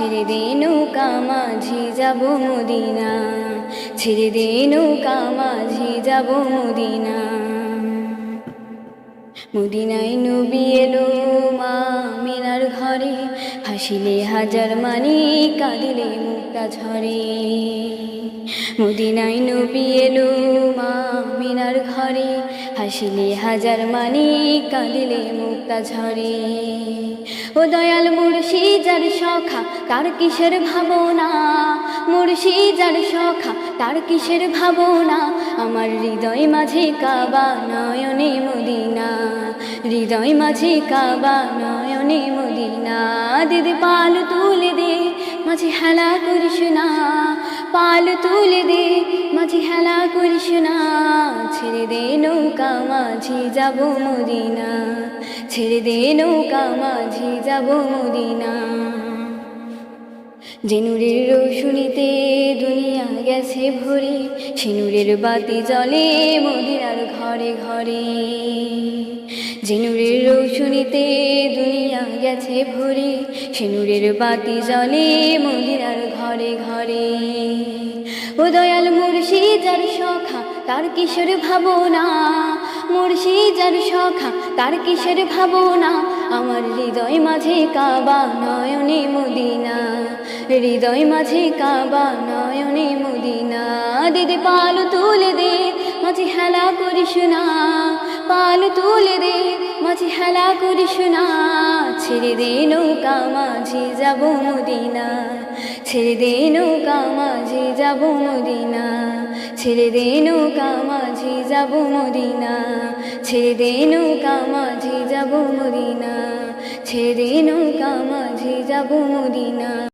ছেড়ে দে নৌকা, মাঝি যাব মদিনা। ছেড়ে দে নৌকা, মাঝি যাব মদিনা। মদিনায় নবী এলো মা মিনার ঘরে। হাসিলে হাজার মানি, কাঁদিলে মুক্তা ঝরে। মদিনায় নবী এলো মা মিনার ঘরে। হাসিলে হাজার মানি, কাঁদিলে মুক্তা ঝরে। ও দয়াল মুর্শি যার সখা, তার কিসের ভাবনা? মুর্শি যার সখা, তার কিসের ভাবনা? আমার হৃদয় মাঝে কাবা, নয়নে মদিনা। হৃদয় মাঝে কাবা, নয়নে মদিনা। দিদি পাল তুলে দে, মাঝে হেলা করিস না। পাল তুলে দে, মাঝে হেলা করিস না। ছেড়ে দে নৌকা, মাঝি যাব মদিনা। ছেড়ে দে নৌকা, মাঝি যাব মদিনা। জেনুরের রৌশুনিতে দুনিয়া গেছে ভরে সিনুরের বাতি জলে মদিনার ঘরে ঘরে। জেনুরের রৌশুনিতে দুনিয়া গেছে ভরে সিনুরের বাতি জলে মদিনার ঘরে ঘরে। ও দয়াল মুর্শি, যার সখা, তার কিশোর ভাবনা। মুর্শি, যার সখা, তার কিসের ভাবনা। আমার হৃদয় মাঝে কাবা নয়নে মদিনা। হৃদয় মাঝে কাবা নয়নে মদিনা। দিদি পাল তুলে দে, মাঝে হেলা করিস না। পাল তুলে দে, মাঝে হেলা করিস না ছেড়ে দে নৌকা, মাঝে যাব মদিনা। ছেড়ে দে নৌকা, মাঝে যাব মদিনা। ছেড়ে দে নৌকা, মাঝে যাব মদিনা। ছেড়ে দে নৌকা, মাঝে যাব মদিনা। ছেড়ে দে নৌকা, মাঝে যাব মদিনা।